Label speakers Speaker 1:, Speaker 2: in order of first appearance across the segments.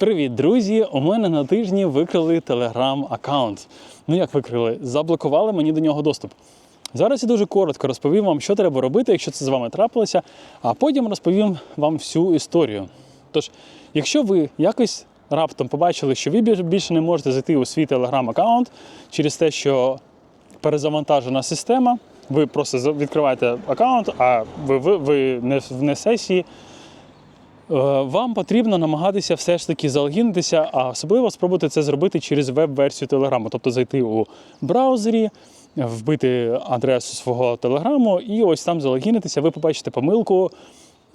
Speaker 1: Привіт, друзі! У мене на тижні викрили телеграм-аккаунт. Ну як викрили? Заблокували мені до нього доступ. Зараз я дуже коротко розповім вам, що треба робити, якщо це з вами трапилося, а потім розповім вам всю історію. Тож, якщо ви якось раптом побачили, що ви більше не можете зайти у свій телеграм-аккаунт через те, що перезавантажена система, ви просто відкриваєте аккаунт, а ви, ви, ви не в не сесії, Вам потрібно намагатися все ж таки залогінитися, а особливо спробувати це зробити через веб-версію Телеграму, тобто зайти у браузері, вбити адресу свого телеграму і ось там залогінитися. Ви побачите помилку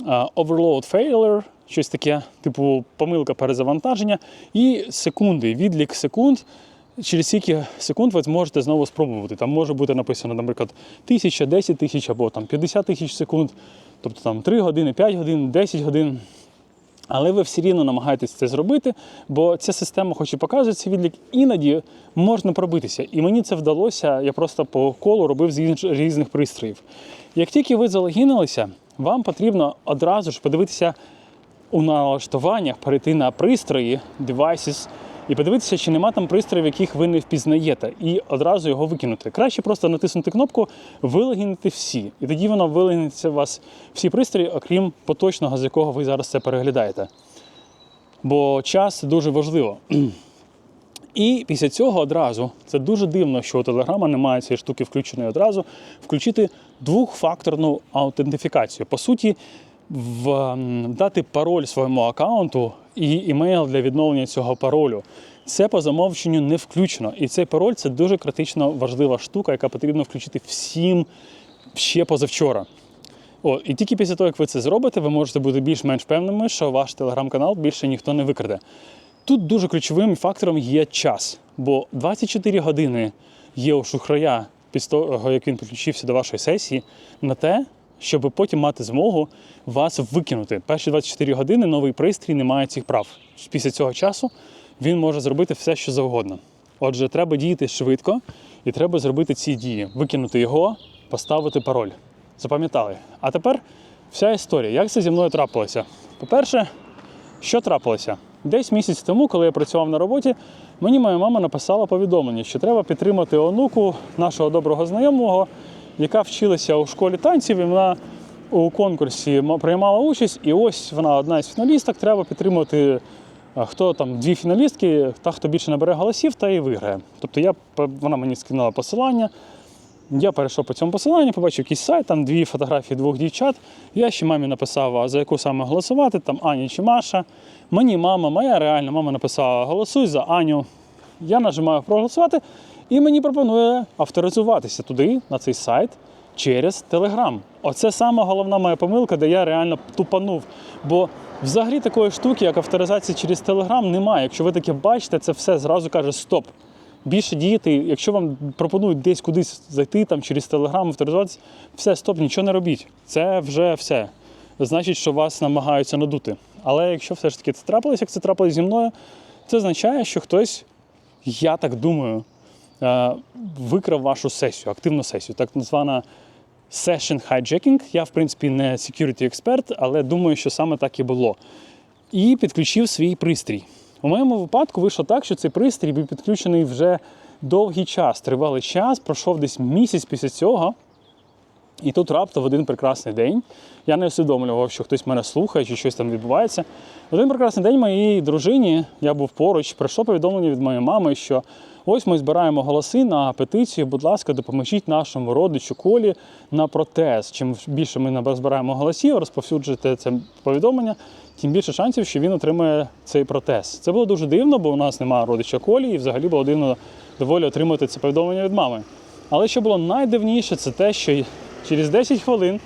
Speaker 1: е, overload failure, щось таке, типу помилка перезавантаження, і секунди, відлік секунд. Через скільки секунд ви зможете знову спробувати. Там може бути написано, наприклад, 1000, 10 тисяч або там 50 тисяч секунд, тобто там 3 години, 5 годин, 10 годин. Але ви все рівно намагаєтесь це зробити, бо ця система, хоч і показує цей відлік, іноді можна пробитися. І мені це вдалося, я просто по колу робив з різних пристроїв. Як тільки ви залогінилися, вам потрібно одразу ж подивитися у налаштуваннях, перейти на пристрої, devices, і подивитися, чи нема там пристроїв, яких ви не впізнаєте, і одразу його викинути. Краще просто натиснути кнопку Вилогінити всі. І тоді воно вилогіниться у вас всі пристрої, окрім поточного, з якого ви зараз це переглядаєте. Бо час дуже важливо. І після цього одразу це дуже дивно, що у Телеграма немає цієї штуки включеної одразу. Включити двохфакторну аутентифікацію. По суті, в, дати пароль своєму аккаунту і імейл для відновлення цього паролю. Це по замовченню не включено. І цей пароль це дуже критично важлива штука, яка потрібно включити всім ще позавчора. О, і тільки після того, як ви це зробите, ви можете бути більш-менш певними, що ваш телеграм-канал більше ніхто не викраде. Тут дуже ключовим фактором є час, бо 24 години є у шухрая після того, як він підключився до вашої сесії, на те, щоб потім мати змогу вас викинути. Перші 24 години новий пристрій не має цих прав. Після цього часу він може зробити все, що завгодно. Отже, треба діяти швидко і треба зробити ці дії: викинути його, поставити пароль. Запам'ятали. А тепер вся історія. Як це зі мною трапилося? По-перше, що трапилося? Десь місяць тому, коли я працював на роботі, мені моя мама написала повідомлення, що треба підтримати онуку нашого доброго знайомого, яка вчилася у школі танців, і вона у конкурсі приймала участь. І ось вона одна із фіналісток. Треба підтримати а, хто там дві фіналістки, та хто більше набере голосів, та і виграє. Тобто я вона мені скинула посилання. Я перейшов по цьому посиланню, побачив якийсь сайт, там дві фотографії двох дівчат. Я ще мамі написав, а за яку саме голосувати, там Аня чи Маша. Мені мама, моя реальна мама написала: голосуй за Аню. Я нажимаю проголосувати, і мені пропонує авторизуватися туди, на цей сайт, через Telegram. Оце саме головна моя помилка, де я реально тупанув. Бо взагалі такої штуки, як авторизація через Telegram, немає. Якщо ви таке бачите, це все зразу каже стоп більше діяти, якщо вам пропонують десь кудись зайти там через телеграм, авторизуватися, все, стоп, нічого не робіть. Це вже все. Значить, що вас намагаються надути. Але якщо все ж таки це трапилось, як це трапилось зі мною, це означає, що хтось, я так думаю, викрав вашу сесію, активну сесію, так звана session hijacking. Я, в принципі, не security експерт, але думаю, що саме так і було. І підключив свій пристрій. У моєму випадку вийшло так, що цей пристрій був підключений вже довгий час, тривалий час, пройшов десь місяць після цього. І тут раптом в один прекрасний день я не усвідомлював, що хтось мене слухає чи щось там відбувається. В один прекрасний день моїй дружині, я був поруч, прийшло повідомлення від моєї мами, що ось ми збираємо голоси на петицію. Будь ласка, допоможіть нашому родичу Колі на протез. Чим більше ми збираємо голосів, розповсюджуєте це повідомлення, тим більше шансів, що він отримає цей протез. Це було дуже дивно, бо у нас немає родича Колі, і взагалі було дивно доволі отримати це повідомлення від мами. Але що було найдивніше, це те, що через 10 хвилин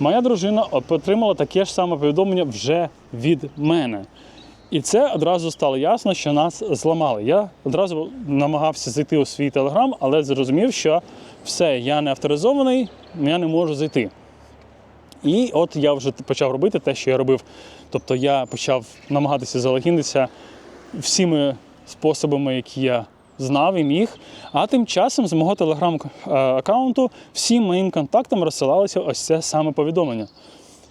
Speaker 1: моя дружина отримала таке ж саме повідомлення вже від мене. І це одразу стало ясно, що нас зламали. Я одразу намагався зайти у свій телеграм, але зрозумів, що все, я не авторизований, я не можу зайти. І от я вже почав робити те, що я робив. Тобто я почав намагатися залогінитися всіми способами, які я знав і міг. А тим часом з мого телеграм-аккаунту всім моїм контактам розсилалося ось це саме повідомлення.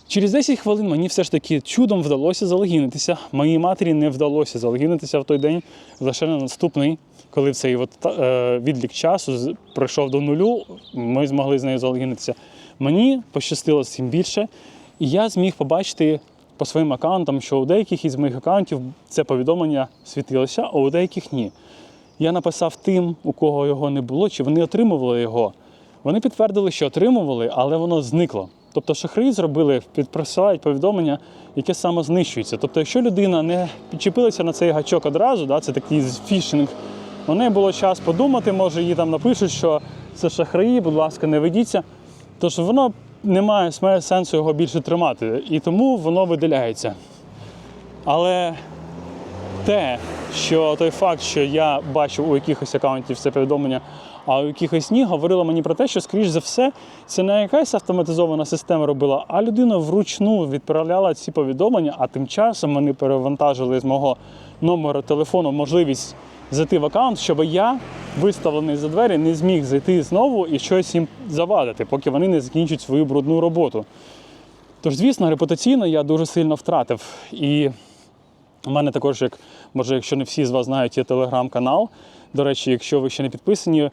Speaker 1: Через 10 хвилин мені все ж таки чудом вдалося залогінитися. Моїй матері не вдалося залогінитися в той день, лише на наступний, коли цей от, е, відлік часу пройшов до нулю, ми змогли з нею залогінитися. Мені пощастило цим більше, і я зміг побачити по своїм аккаунтам, що у деяких із моїх аккаунтів це повідомлення світилося, а у деяких ні. Я написав тим, у кого його не було, чи вони отримували його. Вони підтвердили, що отримували, але воно зникло. Тобто шахраї зробили, підприсилають повідомлення, яке самознищується. Тобто, якщо людина не підчепилася на цей гачок одразу, да, це такий фішинг, у неї було час подумати, може їй там напишуть, що це шахраї, будь ласка, не ведіться. Тож воно не має сенсу його більше тримати, і тому воно видаляється. Але те, що той факт, що я бачив у якихось аккаунтів це повідомлення, а у якихось ні, говорило мені про те, що, скоріш за все, це не якась автоматизована система робила, а людина вручну відправляла ці повідомлення, а тим часом вони перевантажили з мого номеру телефону можливість зайти в аккаунт, щоб я, виставлений за двері, не зміг зайти знову і щось їм завадити, поки вони не закінчать свою брудну роботу. Тож, звісно, репутаційно я дуже сильно втратив. І у мене також, як може, якщо не всі з вас знають, є телеграм-канал. До речі, якщо ви ще не підписані,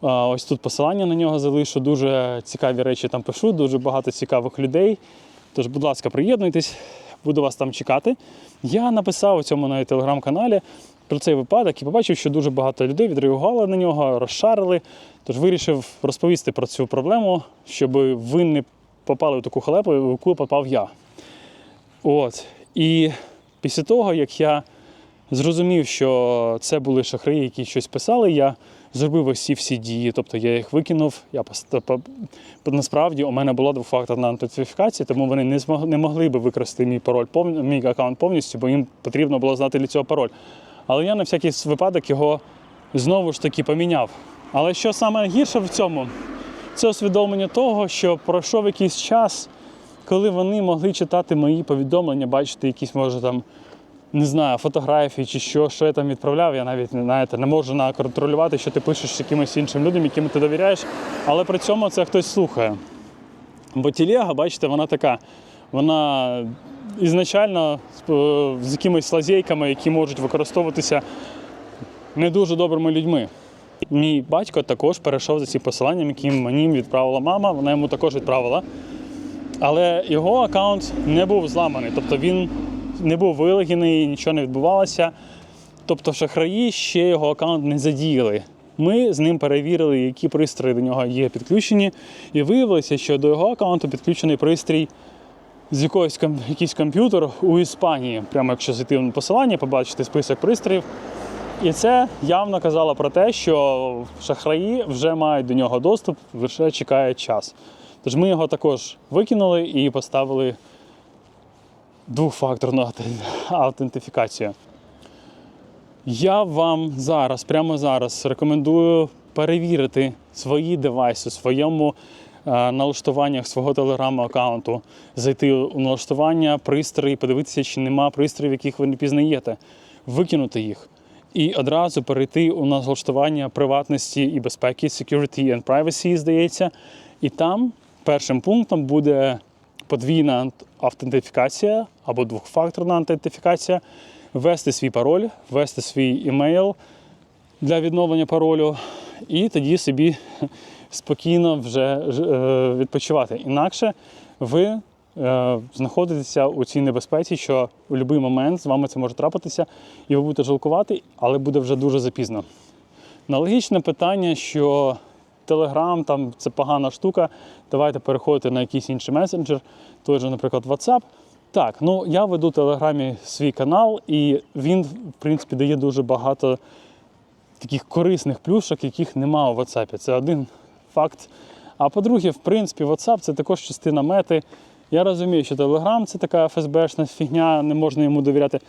Speaker 1: ось тут посилання на нього залишу. Дуже цікаві речі там пишу, дуже багато цікавих людей. Тож, будь ласка, приєднуйтесь, буду вас там чекати. Я написав у цьому навіть телеграм-каналі про цей випадок і побачив, що дуже багато людей відреагували на нього, розшарили. Тож вирішив розповісти про цю проблему, щоб ви не попали в таку халепу, в яку попав я. От. І після того, як я зрозумів, що це були шахраї, які щось писали, я зробив ці всі дії. Тобто я їх викинув. Я насправді у мене була двофакторна аутентифікація, тому вони не змог, не могли би використати мій пароль мій аккаунт повністю, бо їм потрібно було знати для цього пароль. Але я на всякий випадок його знову ж таки поміняв. Але що саме гірше в цьому? Це усвідомлення того, що пройшов якийсь час, коли вони могли читати мої повідомлення, бачити якісь, може там, не знаю, фотографії чи що, що я там відправляв. Я навіть знаєте, не можу наконтролювати, що ти пишеш з якимось іншим людям, яким ти довіряєш, але при цьому це хтось слухає. Бо тілега, бачите, вона така. Вона ізначально е, з якимись лазейками, які можуть використовуватися не дуже добрими людьми. Мій батько також перейшов за ці посилання, які мені відправила мама, вона йому також відправила. Але його аккаунт не був зламаний, тобто він не був вилогіний, нічого не відбувалося. Тобто шахраї ще його аккаунт не задіяли. Ми з ним перевірили, які пристрої до нього є підключені, і виявилося, що до його аккаунту підключений пристрій з якогось якийсь комп'ютер у Іспанії. Прямо якщо зайти на посилання, побачити список пристроїв. І це явно казало про те, що шахраї вже мають до нього доступ, лише чекає час. Тож ми його також викинули і поставили двохфакторну аутентифікацію. Я вам зараз, прямо зараз, рекомендую перевірити свої девайси, своєму е, налаштуваннях свого телеграм-аккаунту, зайти у налаштування пристрої, подивитися, чи нема пристроїв, яких ви не пізнаєте, викинути їх. І одразу перейти у налаштування приватності і безпеки, security and privacy, здається. І там першим пунктом буде подвійна автентифікація або двохфакторна аутентифікація, ввести свій пароль, ввести свій імейл для відновлення паролю, і тоді собі спокійно вже е, відпочивати. Інакше ви е, знаходитеся у цій небезпеці, що у будь-який момент з вами це може трапитися, і ви будете жалкувати, але буде вже дуже запізно. Аналогічне питання, що Telegram там це погана штука. Давайте переходити на якийсь інший месенджер, той же, наприклад, WhatsApp. Так, ну я веду в Телеграмі свій канал, і він, в принципі, дає дуже багато таких корисних плюшок, яких нема у WhatsApp. Це один факт. А по-друге, в принципі, WhatsApp це також частина мети. Я розумію, що Telegram це така ФСБшна фігня, не можна йому довіряти.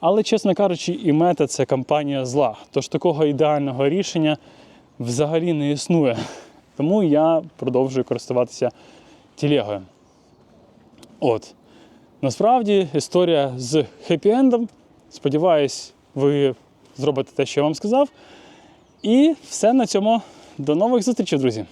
Speaker 1: Але, чесно кажучи, і мета це компанія зла. Тож такого ідеального рішення взагалі не існує. Тому я продовжую користуватися тілегою. От. Насправді історія з хеппі-ендом. Сподіваюсь, ви зробите те, що я вам сказав. І все на цьому. До нових зустрічей, друзі!